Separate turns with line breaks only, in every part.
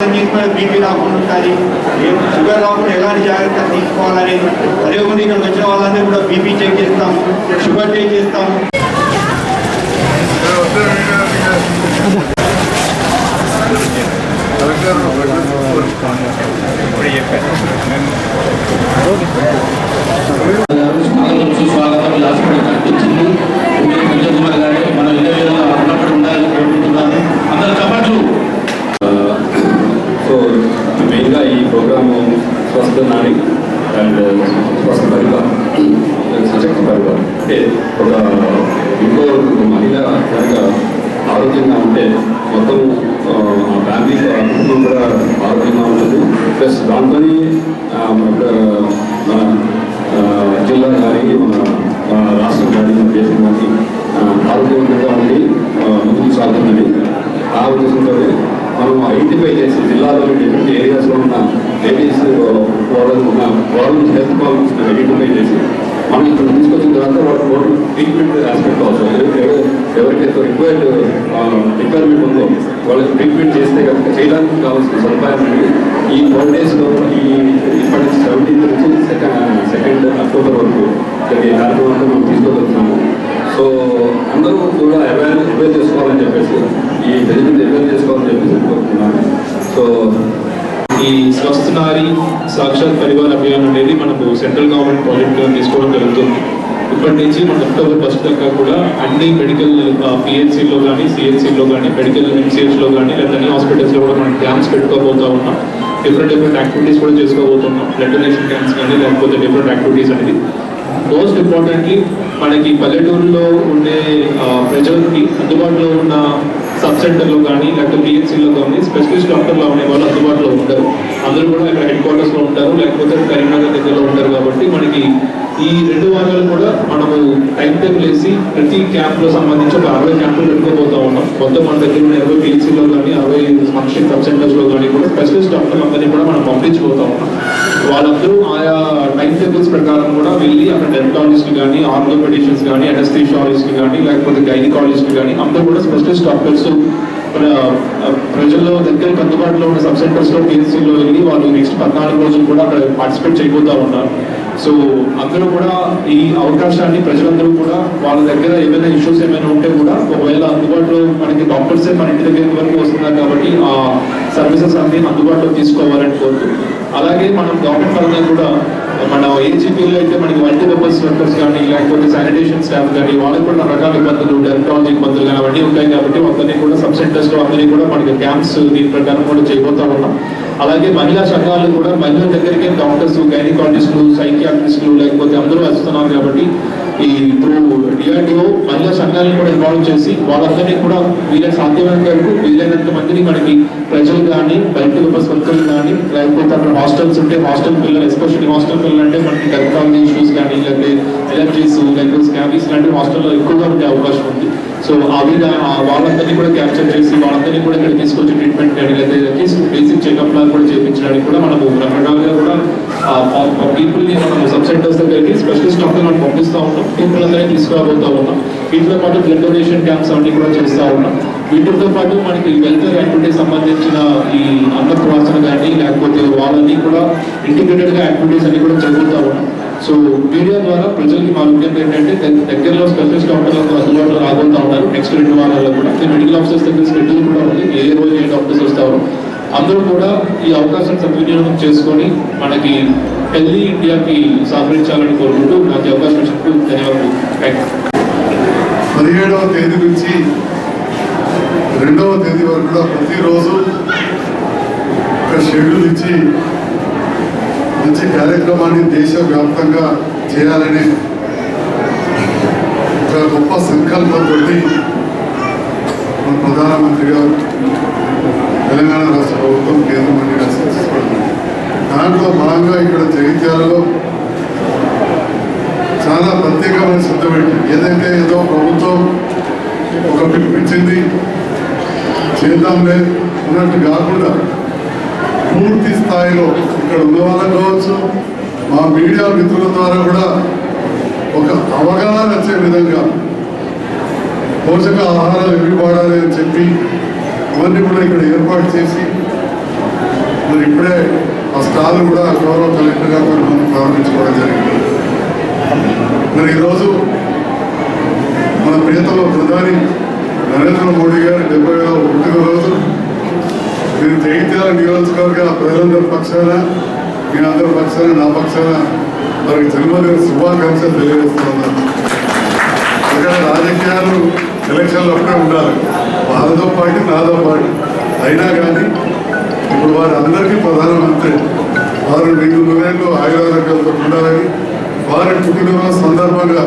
BP రాకుండా ఉంటుంది sugar రాకుండా ఎలాంటి జాగ్రత్తలు తీసుకోవాలని అదే ఇక్కడ వచ్చిన వాళ్ళందరూ కూడా బీపీ చెక్ చేస్తాం షుగర్ చెక్ చేస్తాం.
స్వాగతం సుస్వాగతం లాస్పడి కనిపించింది కొంచెం కుమార్ గారు మన ఇంటర్వ్యూలో ఉన్నప్పుడు ఉండాలని కోరుకుంటున్నాను అందరూ చప్పట్లు
సో మెయిన్గా ఈ ప్రోగ్రాము స్వస్థ నాడి అండ్ స్వస్థ పరివార్ సశక్తి పరివార్ అంటే ఒక ఇంకో మహిళ కనుక ఆరోగ్యంగా మొత్తం ఆ, ఆ ఫ్యామిలీ కుటుంబం కూడా ఆరోగ్యంగా ఉంటుంది. ప్లస్ దాంతో మన జిల్లా కానీ మన రాష్ట్రం కానీ మన దేశం కానీ ఆరోగ్యవంతంగా ఉండి ముందుకు సాగుతుందని ఆ ఉద్దేశంతోనే మనం ఐడెంటిఫై చేసి జిల్లాలోని డిఫరెంట్ ఏరియాస్లో ఉన్న లేడీస్ ప్రాబ్లమ్స్ ఉన్న ప్రాబ్లమ్స్ హెల్త్ ప్రాబ్లమ్స్ ఐడెంటిఫై చేసి మనం ఇక్కడ తీసుకొచ్చిన తర్వాత వాళ్ళు ట్రీట్మెంట్ ఆస్పెక్ట్ అవసరం ఎవరికైతే రిక్వైర్డ్ రిక్వైర్మెంట్ ఉందో వాళ్ళకి ట్రీట్మెంట్ చేస్తే కనుక చేయడానికి కావాల్సిన సదుపాయం అనేది ఈ ఫోర్ డేస్లో ఈ ఇప్పటి నుంచి సెవెంటీన్త్ నుంచి సెకండ్ సెకండ్ అక్టోబర్ వరకు జరిగే కార్యక్రమాన్ని మనం తీసుకోగలుగుతున్నాము. సో అందరూ కూడా అవేర్ అవేర్ చేసుకోవాలని చెప్పేసి ఈ ప్రజలు అవేర్ చేసుకోవాలని చెప్పేసి కోరుతున్నాను సో
ఈ స్వస్థ నారి సాక్షాత్ పరివార్ అభియాన్ అనేది మనకు సెంట్రల్ గవర్నమెంట్ ప్రాజెక్ట్ తీసుకోవడం జరుగుతుంది. ఇప్పటి నుంచి మన అక్టోబర్ ఫస్ట్ దాకా కూడా అన్ని మెడికల్ పిహెచ్సిలో కానీ సిహెచ్సిలో కానీ మెడికల్ ఎంసీహెచ్లో కానీ లేదా అన్ని హాస్పిటల్స్లో కూడా మనం క్యాంప్స్ పెట్టుకోబోతా ఉన్నాం. డిఫరెంట్ డిఫరెంట్ యాక్టివిటీస్ కూడా చేసుకోబోతున్నాం. బ్లడ్ డొనేషన్ క్యాంప్స్ కానీ లేకపోతే డిఫరెంట్ యాక్టివిటీస్ అనేది. మోస్ట్ ఇంపార్టెంట్లీ మనకి పల్లెటూరులో ఉండే ప్రజలకి అందుబాటులో ఉన్న సబ్ సెంటర్లో కానీ లేకపోతే పిహెచ్సిలో కానీ స్పెషలిస్ట్ డాక్టర్లు అనే వాళ్ళు అందుబాటులో ఉంటారు. అందరూ కూడా ఇక్కడ హెడ్ క్వార్టర్స్లో ఉంటారు లేకపోతే కరీంనగర్ దగ్గరలో ఉంటారు కాబట్టి మనకి ఈ రెండు వారాలు కూడా మనము టైం టేబుల్ వేసి ప్రతి క్యాంప్లో సంబంధించి ఒక అరవై క్యాంపులు పెట్టుకోబోతా ఉన్నాం. మొత్తం మన దగ్గర ఉన్న ఇరవై పిహెచ్సిలో కానీ అరవై ఫంక్షన్ సబ్ సెంటర్స్లో కానీ కూడా స్పెషలిస్ట్ డాక్టర్లు అందరినీ కూడా మనం పంపించబోతా ఉన్నాం. వాళ్ళందరూ ఆయా టైం టేబుల్స్ ప్రకారం కూడా వెళ్ళి అక్కడ డెంటాలజిస్ట్ కానీ ఆర్థోపెడిషియన్స్ కానీ అనస్థిషియాలజిస్ట్ కానీ లేకపోతే గైనకాలజిస్ట్ కానీ అందరూ కూడా స్పెషలిస్ట్ డాక్టర్స్ ప్రజల్లో దగ్గరికి అందుబాటులో ఉన్న సబ్ సెంటర్స్లో పిఎస్సీలో వెళ్ళి వాళ్ళు నెక్స్ట్ పద్నాలుగు రోజులు కూడా అక్కడ పార్టిసిపేట్ చేయబోతా ఉన్నారు. సో అందరూ కూడా ఈ అవకాశాన్ని ప్రజలందరూ కూడా వాళ్ళ దగ్గర ఏమైనా ఇష్యూస్ ఏమైనా ఉంటే కూడా ఒకవేళ అందుబాటులో మనకి డాక్టర్సే మన ఇంటి దగ్గర వరకు వస్తున్నారు కాబట్టి ఆ సర్వీసెస్ అన్ని అందుబాటులో తీసుకోవాలని కోరుతూ అలాగే మనం గవర్నమెంట్ పరంగా కూడా మన ఏజీపీలో అయితే మనకి మల్టీపర్పస్ వర్కర్స్ కానీ లేకపోతే శానిటేషన్ స్టాఫ్ కానీ వాళ్ళకి కూడా రకాల ఇబ్బందులు డెంటాలజీ ఇబ్బందులు కానీ అవన్నీ ఉంటాయి కాబట్టి అందరినీ కూడా సబ్ సెంటర్స్లో అందరినీ కూడా మనకి క్యాంప్స్ దీని ప్రకారం కూడా చేయబోతా ఉన్నాం. అలాగే మహిళా సంఘాలు కూడా మహిళల దగ్గరికి డాక్టర్స్ గైనకాలజిస్టులు సైకియాట్రిస్టులు లేకపోతే అందరూ వస్తున్నారు కాబట్టి ఈ ఇప్పుడు డిఆర్డిఓ మహిళా సంఘాలను కూడా ఇన్వాల్వ్ చేసి వాళ్ళందరినీ కూడా వీళ్ళ సాధ్యమైన వరకు వీలైనంత మందిని మనకి ప్రజలు కానీ బయట వర్కర్లు కానీ లేకపోతే అక్కడ హాస్టల్స్ ఉంటే హాస్టల్ పిల్లలు ఎస్పెషల్లీ హాస్టల్ పిల్లలు అంటే మనకి డెర్మటాలజీ ఇష్యూస్ కానీ లేకపోతే ఎలర్జీస్ లేకపోతే స్కాబీస్ లాంటి హాస్టల్లో ఎక్కువగా ఉండే అవకాశం ఉంది. సో అవి వాళ్ళందరినీ కూడా క్యాప్చర్ చేసి వాళ్ళందరినీ కూడా ఇక్కడ తీసుకొచ్చి ట్రీట్మెంట్ కానీ లేదా బేసిక్ చెకప్ లాగా కూడా చేయించడానికి కూడా మనము రకరకాలుగా కూడా పీపుల్ని మనం సబ్ సెంటర్స్ దగ్గరికి స్పెషలిస్ట్ డాక్టర్ మనం పంపిస్తా ఉంటాం పీపుల్ అందరినీ తీసుకురాబోతా ఉన్నాం. వీటితో పాటు బ్లడ్ డొనేషన్ క్యాంప్స్ అవన్నీ కూడా చేస్తూ ఉన్నాం. వీటితో పాటు మనకి వెల్ఫేర్ యాక్టివిటీ సంబంధించిన ఈ అన్నప్రాసన కానీ లేకపోతే వాళ్ళని కూడా ఇంటిగ్రేటెడ్గా యాక్టివిటీస్ అన్ని కూడా జరుగుతూ ఉన్నాం. సో మీడియా ద్వారా ప్రజలకి మా విజ్ఞప్తి ఏంటంటే దగ్గ- దగ్గరలో స్పెషలిస్ట్ డాక్టర్లు అందుబాటులో రాబోతూ ఉన్నారు. నెక్స్ట్ రెండు వారాల్లో కూడా. మెడికల్ ఆఫీసర్స్ దగ్గర షెడ్యూల్ కూడా ఉంది. ఏ రోజు ఏ డాక్టర్స్ వస్తారు అందరూ కూడా ఈ అవకాశం సద్వినియోగం చేసుకొని మనకి హెల్దీ ఇండియాకి సహకరించాలని కోరుకుంటూ నాకు అవకాశం ఇచ్చినందుకు ధన్యవాదాలు. థ్యాంక్ యూ
పదిహేడవ తేదీ నుంచి రెండవ తేదీ వరకు కూడా ప్రతిరోజు ఒక షెడ్యూల్ ఇచ్చి మంచి కార్యక్రమాన్ని దేశవ్యాప్తంగా చేయాలనే ఒక గొప్ప సంకల్పంతో మన ప్రధానమంత్రి గారు తెలంగాణ రాష్ట్ర ప్రభుత్వం కేంద్ర మంత్రి రాష్ట్ర దాంట్లో భాగంగా ఇక్కడ జగిత్యాలలో చాలా ప్రత్యేకమైన శ్రద్ధ పెట్టి ఏదైతే ఏదో ప్రభుత్వం ఒక పిలిపించింది చేద్దాంలే అన్నట్టు కాకుండా పూర్తి స్థాయిలో ఇక్కడ ఉన్న వాళ్ళం కావచ్చు మా మీడియా మిత్రుల ద్వారా కూడా ఒక అవగాహన వచ్చే విధంగా పోషక ఆహారాలు ఎవి వాడాలి అని చెప్పి అవన్నీ కూడా ఇక్కడ ఏర్పాటు చేసి మరి ఇప్పుడే ఆ స్టాల్ కూడా గౌరవ కలెక్టర్ గారు మనం ప్రారంభించుకోవడం జరిగింది. మరి ఈరోజు మన ప్రియతమ ప్రధాని నరేంద్ర మోడీ గారి డెబ్బై పుట్టిన రోజు నేను జగిత్యాల నియోజకవర్గ ప్రజలందరి పక్షాన మీ అందరి పక్షాన నా పక్షాన వారికి జన్మదిన శుభాకాంక్షలు తెలియజేస్తున్నాను. రాజకీయాలు ఎలక్షన్లు అప్పుడే ఉండాలి. వాళ్ళతో పాటు నాతో పాటు. అయినా కానీ ఇప్పుడు వారి అందరికీ ప్రధానమంత్రి. వారు రెండు నూరేళ్ళు ఆయురారోగ్యాలతో ఉండాలని వారి పుట్టినరోజు సందర్భంగా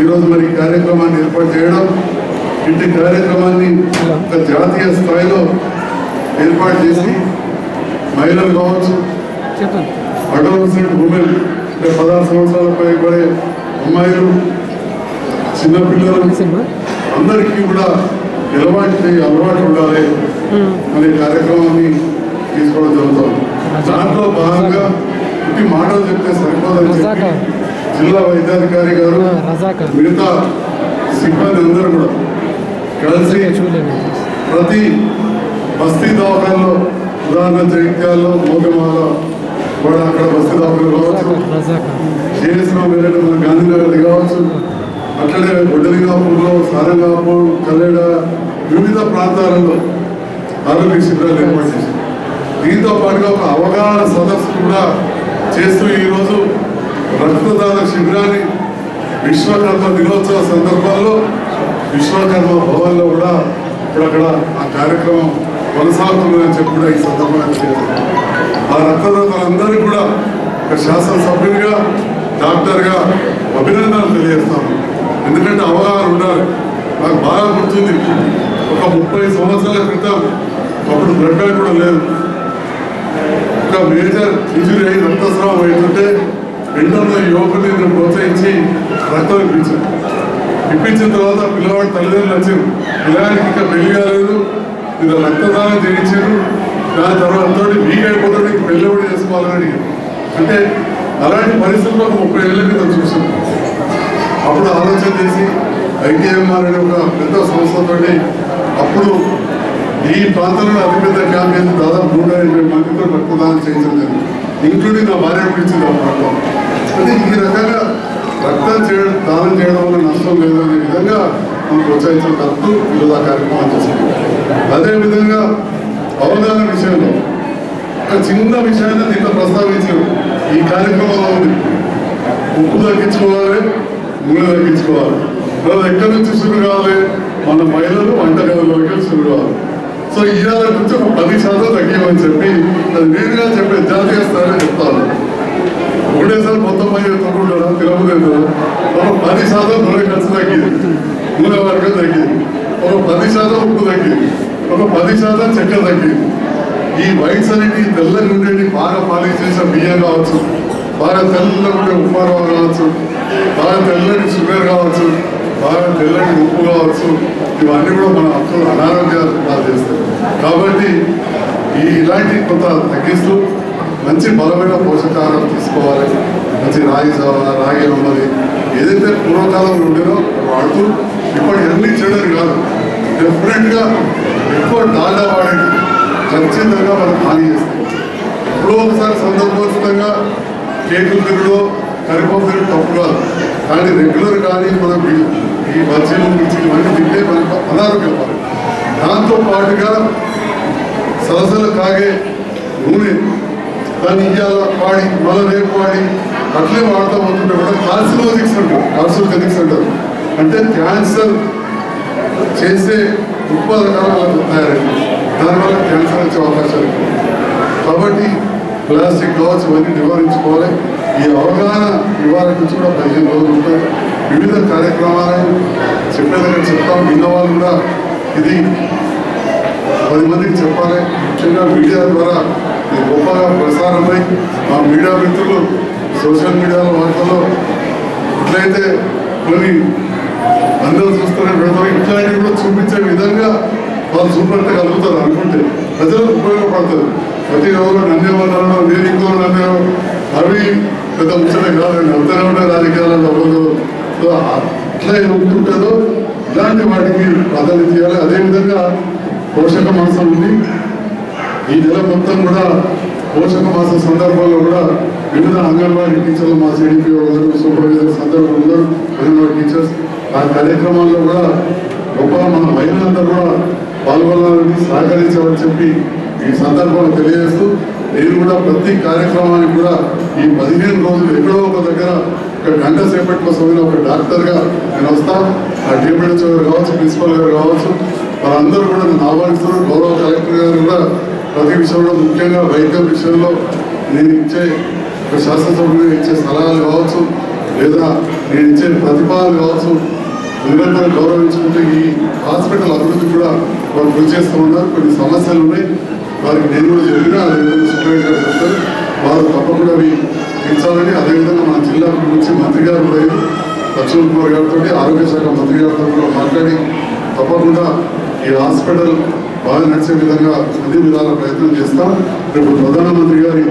ఈరోజు మరి కార్యక్రమాన్ని ఏర్పాటు చేయడం ఇంటి కార్యక్రమాన్ని ఒక జాతీయ స్థాయిలో ఏర్పాటు చేసి మహిళలు కావచ్చు అడోలసెంట్ ఉమెన్ అంటే పదహారు సంవత్సరాల పైబడే అమ్మాయిలు చిన్నపిల్లలు అందరికీ కూడా ఎలవాటి అలవాటు ఉండాలి అనే కార్యక్రమాన్ని తీసుకోవడం జరుగుతుంది. దాంట్లో భాగంగా ఇంటి మాటలు చెప్తే సరిపోదని చెప్పి జిల్లా వైద్యాధికారి గారు మిగతా సిబ్బంది అందరూ కూడా కలిసి ప్రతి బస్తీ దవాఖానలో ఉదాహరణ జగిత్యాల్లో మోగమాల కూడా అక్కడ బస్తీ దవాఖానలు కావచ్చు. చేసిన వేరే మన గాంధీనగర్ కావచ్చు అట్లనే గొడ్డలిగాపూర్లో సారంగాపూర్ కల్లెడ వివిధ ప్రాంతాలలో ఆరోగ్య శిబిరాలు ఏర్పాటు చేశారు. దీంతో పాటుగా ఒక అవగాహన సదస్సు కూడా చేస్తూ ఈరోజు రక్తదాన శిబిరాన్ని విశ్వకర్మ దినోత్సవ సందర్భంలో విశ్వకర్మ భవన్లో కూడా ఇప్పుడు అక్కడ ఆ కార్యక్రమం కొనసాగుతుందని చెప్పి కూడా ఈ సందర్భంగా ఆ రక్తదాతలందరికీ కూడా ఒక శాసనసభ్యునిగా డాక్టర్గా అభినందనలు తెలియజేస్తాను. ఎందుకంటే అవగాహన ఉండాలి. నాకు బాగా గుర్తుంది. ఒక ముప్పై సంవత్సరాల క్రితం అప్పుడు బ్లడ్ బ్యాంక్ కూడా లేదు. ఒక మేజర్ ఇంజురీ అయి రక్తస్రావం అవుతుంటే రెండో యువకుని ప్రోత్సహించి రక్తం ఇప్పించారు. ఇప్పించిన తర్వాత పిల్లవాడు తల్లిదండ్రులు వచ్చారు. పిల్లవాడికి ఇంకా పెళ్ళి కాలేదు. ఇలా రక్తదానం చేయించారు. దాని తర్వాత తోటి వీక్ అయిపోతాడు ఇంక పెళ్ళి కూడా చేసుకోవాలని. అడిగారు. అంటే అలాంటి పరిస్థితుల్లో ముప్పై ఏళ్ళ క్రితం చూసాం అప్పుడు ఆలోచన చేసి ఐటీఎంఆర్ అనే ఒక పెద్ద సంస్థతో అప్పుడు ఈ ప్రాంతంలో అతిపెద్ద క్యాంప్ దాదాపు నూట ఎనభై మందితో రక్తదానం చేయించడం జరిగింది. ఇంక్లూడింగ్ నా భార్య పిలిచింది ఆ ప్రాంతం. అంటే ఈ రకంగా రక్తం చేయడం దానం చేయడం వల్ల నష్టం లేదు అనే విధంగా మనం ప్రోత్సహించడం తప్పు ఈరోజు ఆ కార్యక్రమం చేసింది. అదేవిధంగా అవగాహన విషయంలో ఒక చిన్న విషయాన్ని నిన్న ప్రస్తావించారు ఈ కార్యక్రమంలో ఉంది. ఉప్పు తగ్గించుకోవాలి నూనె తగ్గించుకోవాలి. మనం ఎక్కడి నుంచి షుగర్ కావాలి మన మహిళలు వంటగదిలోకి షుగర్ కావాలి సో ఇవాళ నుంచి ఒక పది శాతం తగ్గించమని చెప్పి నేనుగా చెప్పే జాతీయ స్థాయిలో చెప్తాను. ఒకటేసారి మొత్తం పై తగ్గుంటారా తిరుపతి ఒక పది శాతం నూనె ఖర్చు తగ్గింది. నూనె వర్గం తగ్గింది. ఒక పది శాతం ఉప్పు తగ్గింది. ఒక పది శాతం చెక్క తగ్గింది. ఈ వైట్స్ అనేవి తెల్లని ఉండేవి బాగా పాలిష్ చేసిన బియ్యం కావచ్చు. బాగా తెల్ల ఉండే ఉప్మారవ కావచ్చు. బాగా తెల్లని షుగర్ కావచ్చు. బాగా తెల్లని ఉప్పు కావచ్చు. ఇవన్నీ కూడా మన అసలు అనారోగ్యాలు చేస్తాయి. కాబట్టి ఈ ఇలాంటి కొంత తగ్గిస్తూ మంచి బలమైన పోషకాహారం తీసుకోవాలి. మంచి రాగి జావ రాగి అమ్మది ఏదైతే పూర్వకాలంలో ఉండేదో వాడుతూ ఇప్పుడు అన్ని చేయడం కాదు. డెఫినెట్గా ఎక్కువ డాల్డా వాడేది ఖచ్చితంగా మనం హాని చేస్తాం. ఎప్పుడో ఒకసారి సందర్భోచితంగా కేకులు తిరుగుడు కరిపప్పు తిరగడం తప్పు కాదు. కానీ రెగ్యులర్ కానీ మనం ఈ- మధ్యలో నుంచి మిర్చి ఇవన్నీ తింటే మనకు అనారోగ్యం పాలు. దాంతో పాటుగా తాగే నూనె దాన్ని ఇయ్యాల? వాడి మళ్ళీ రేపు వాడి అట్లే వాడుతూ పోతుంటే కూడా కార్సినోజిక్స్ అంటారు. కార్సినోజెనిక్స్ అంటారు. అంటే క్యాన్సర్ చేసే ఉత్పాదకాలు వాళ్ళకు తయారైంది. దానివల్ల క్యాన్సర్ వచ్చే అవకాశాలు కాబట్టి ప్లాస్టిక్ కావచ్చు ఇవన్నీ నివారించుకోవాలి. ఈ అవగాహన ఇవాళ నుంచి కూడా పదిహేను రోజులు ఉంటాయి. వివిధ కార్యక్రమాలను చెప్పేదగ్గర చెప్తాం విన్న వాళ్ళు కూడా ఇది పది మందికి చెప్పాలి. ముఖ్యంగా మీడియా ద్వారా ఇది గొప్పగా ప్రసారమై మా మీడియా మిత్రులు సోషల్ మీడియా వార్తల్లో ఎట్లయితే కొన్ని అందరూ చూస్తున్న పెడతారు ఇట్లాంటివి కూడా చూపించే విధంగా వాళ్ళు చూపెట్టగలుగుతారు అనుకుంటే ప్రజలకు ఉపయోగపడతారు. ప్రతి ఎవరు నన్నేమన్నారో నేను ఇంకో నన్నేమో అవి పెద్ద ముచ్చట కాదండి. అంతనే ఉండే రాజకీయాలలో అట్లా ఉంటుంటుందో ఇలాంటి వాటికి ప్రాధాన్యత ఇవ్వాలి. అదేవిధంగా పోషక మాంసం ఉంది. ఈ నెల మొత్తం కూడా పోషక సందర్భాల్లో కూడా వివిధ అంగన్వాడీ టీచర్లు మా సిడిపిఓ గారు సూపర్వైజర్స్ అందరూ ఉన్నారు అంగన్వాడీ టీచర్స్ ఆ కార్యక్రమాల్లో కూడా గొప్ప మన మహిళలందరూ కూడా పాల్గొనాలని సహకరించాలని చెప్పి ఈ సందర్భంలో తెలియజేస్తూ నేను కూడా ప్రతి కార్యక్రమానికి కూడా ఈ పదిహేను రోజులు ఎక్కడో ఒక దగ్గర ఒక గంట సేపటి కోసం ఒక డాక్టర్గా నేను వస్తా. ఆ డిఎంహెచ్ఓ గారు కావచ్చు ప్రిన్సిపల్ గారు కావచ్చు వాళ్ళందరూ కూడా నన్ను గౌరవ కలెక్టర్ గారు కూడా ప్రతి విషయంలో ముఖ్యంగా వైద్యం విషయంలో నేను ఇచ్చే ఒక శాసనసభ్యులు ఇచ్చే సలహాలు కావచ్చు లేదా నేను ఇచ్చే ప్రతిపాదనలు కావచ్చు నిరంతరం గౌరవించుకుంటే ఈ హాస్పిటల్ అభివృద్ధి కూడా వారు కృషి చేస్తూ ఉన్నారు. కొన్ని సమస్యలు ఉన్నాయి. వారికి నేను కూడా చెప్పినా అదేవిధంగా సూపరింటెండెంట్ గారు చెప్తారు. వారు తప్పకుండా అవి తీర్చాలని. అదేవిధంగా మన జిల్లా గురించి మంత్రి గారు కూడా లక్ష్మణ్ కుమార్ గారితో ఆరోగ్య శాఖ మంత్రి గారితో కూడా మాట్లాడి తప్పకుండా ఈ హాస్పిటల్ బాగా నడిచే విధంగా అన్ని విధాల ప్రయత్నం చేస్తాం. రేపు ప్రధానమంత్రి గారి